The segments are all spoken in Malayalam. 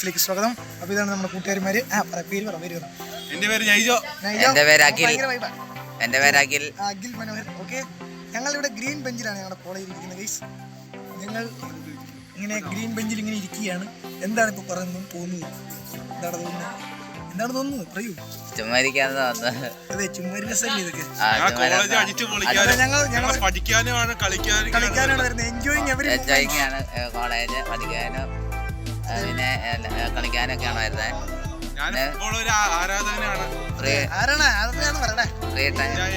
വ്ളോഗ്സിലേക്ക് സ്വാഗതം. അപ്പോൾ ഇതാണ് നമ്മുടെ കൂട്ടുകാരിമാര്. ആ പറ പേര് പറ പേര് പറ. എന്റെ പേര് ജൈജോ നൈജോ, എന്റെ പേര് അഖിൽ. എന്റെ പേര് അഖിൽ. അഖിൽ മനോഹർ. ഓക്കെ. ഞങ്ങൾ ഇവിടെ ഗ്രീൻ ബെഞ്ചിലാണ് ഞങ്ങളുടെ കോളേജിൽ ഇരിക്കുന്നത് ഗൈസ് ഞങ്ങൾ ഇങ്ങനെ ഗ്രീൻ ബെഞ്ചിൽ ഇങ്ങനെ ഇരിക്കുകയാണ്. എന്താണ് ഇപ്പോൾ പറയുന്നത്? തോന്നുന്നത് എന്താണ് തോന്നുന്നത്? എന്താണ് തോന്നുന്നത്? പറയൂ. അതെ രസമല്ലേ ഇതൊക്കെ? ഞങ്ങൾ കളിക്കാനാണ് വരുന്നത്. എൻജോയിങ് എവരി കോളേജ് പഠിക്കാനും പിന്നെ കളിക്കാനൊക്കെയാണ് വരുന്നത്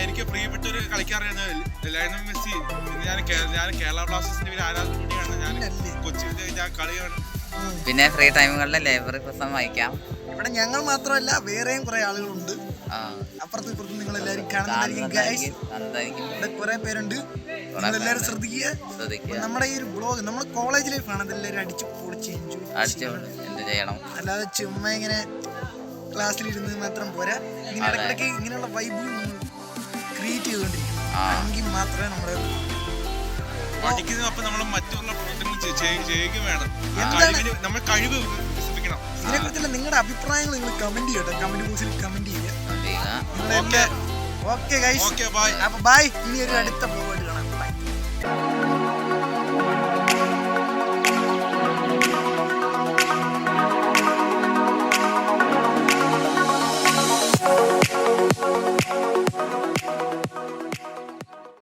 എനിക്ക് പ്രിയപ്പെട്ട ഒരു കളിക്കാരനാണ് ലയണൽ മെസ്സി. ഞാൻ ഞാൻ കേരള ബ്ലാസ്റ്റേഴ്സിന്റെ ഒരു ആരാധന കൂടിയാണ് ഞാൻ കൊച്ചിയിൽ കൊച്ചിയിലെ ഞാൻ കളിയാണ്. പിന്നെ ഫ്രീ ടൈമുകളിലെ ലൈബ്രറി പുസ്തകം വായിക്കാം. ഇവിടെ ഞങ്ങൾ മാത്രമല്ല വേറെയും കുറെ ആളുകളുണ്ട്. ആ, അപ്പുറത്തും ഇപ്പുറത്തും നിങ്ങൾ കാണുന്നതായിരിക്കും ഇവിടെ കുറെ പേരുണ്ട്. എല്ലാരും ശ്രദ്ധിക്കുക. നമ്മുടെ ഈ ഒരു ബ്ലോഗ് നമ്മുടെ കോളേജ് ലൈഫ് ആണ് അതെല്ലാവരും അടിച്ചു പൊളിച്ച് എൻജോയ് ചെയ്യണം? അല്ലാതെ ചുമ്മാ ഇങ്ങനെ ക്ലാസ്സിലിരുന്ന് മാത്രം പോരാ. ഇങ്ങനെ. ഇടയ്ക്കിടയ്ക്ക് ഇങ്ങനെയുള്ള വൈബ് ക്രിയേറ്റ് ചെയ്തുകൊണ്ടിരിക്കും എങ്കിൽ മാത്രമേ നമ്മുടെ പഠിക്കുന്ന അപ്പൊ നമ്മൾ മറ്റുള്ള പ്രവർത്തനങ്ങൾ ചെയ്യുകയും ചെയ്യ- ചെയ്യുക വേണം? നമ്മൾ കഴിവ് നിങ്ങളുടെ അഭിപ്രായങ്ങൾ നിങ്ങൾ കമന്റ് ചെയ്യട്ടെ കമന്റ് ബോക്സിൽ കമന്റ് ചെയ്യുക okay okay guys okay bye അപ്പൊ ബൈ ഇനി ഒരു അടുത്ത